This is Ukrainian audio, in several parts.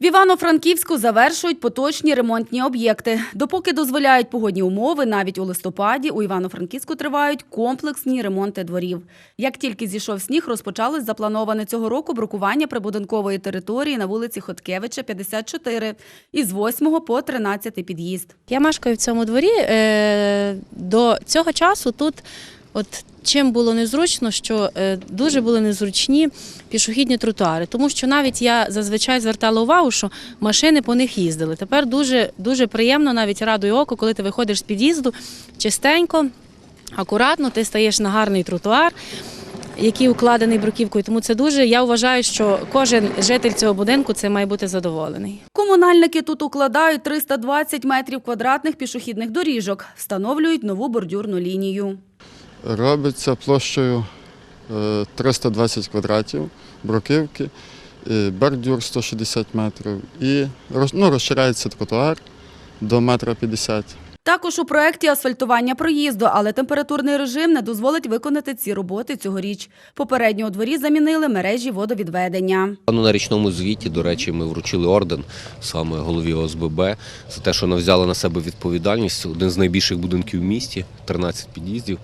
Івано-Франківську завершують поточні ремонтні об'єкти. Допоки дозволяють погодні умови, навіть у листопаді у Івано-Франківську тривають комплексні ремонти дворів. Як тільки зійшов сніг, розпочалось заплановане цього року брукування прибудинкової території на вулиці Хоткевича, 54, із 8 по 13 під'їзд. Я мешкаю в цьому дворі. е, До цього часу тут, от чим було незручно, що е, дуже були незручні пішохідні тротуари, тому що навіть я зазвичай звертала увагу, що машини по них їздили. Тепер дуже, дуже приємно, навіть радує око, коли ти виходиш з під'їзду чистенько, акуратно, ти стаєш на гарний тротуар. Який укладений бруківкою, тому це дуже. Я вважаю, що кожен житель цього будинку це має бути задоволений. Комунальники тут укладають 320 метрів квадратних пішохідних доріжок, встановлюють нову бордюрну лінію. Робиться площею е, 320 квадратів бруківки, бордюр 160 метрів і ну, розширяється тротуар до метра 50. Також у проєкті асфальтування проїзду, але температурний режим не дозволить виконати ці роботи цьогоріч. Попередньо у дворі замінили мережі водовідведення. Ну, на річному звіті, до речі, ми вручили орден саме голові ОСББ за те, що вона взяла на себе відповідальність. Один з найбільших будинків в місті, 13 під'їздів.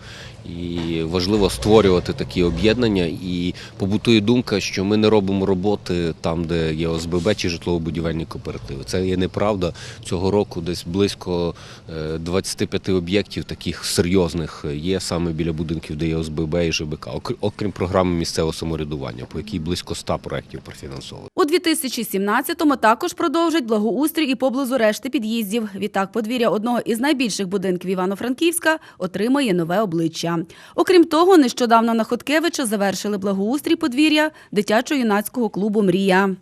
І важливо створювати такі об'єднання. І побутує думка, що ми не робимо роботи там, де є ОСББ чи житлово-будівельні кооперативи. Це є неправда. Цього року десь близько е, 25 об'єктів таких серйозних є саме біля будинків, ОСББ і ЖБК, окрім програми місцевого самоврядування, по якій близько 100 проєктів профінансовано. У 2017-му також продовжать благоустрій і поблизу решти під'їздів. Відтак подвір'я одного із найбільших будинків Івано-Франківська отримає нове обличчя. Окрім того, нещодавно на Хоткевича завершили благоустрій подвір'я дитячо-юнацького клубу «Мрія».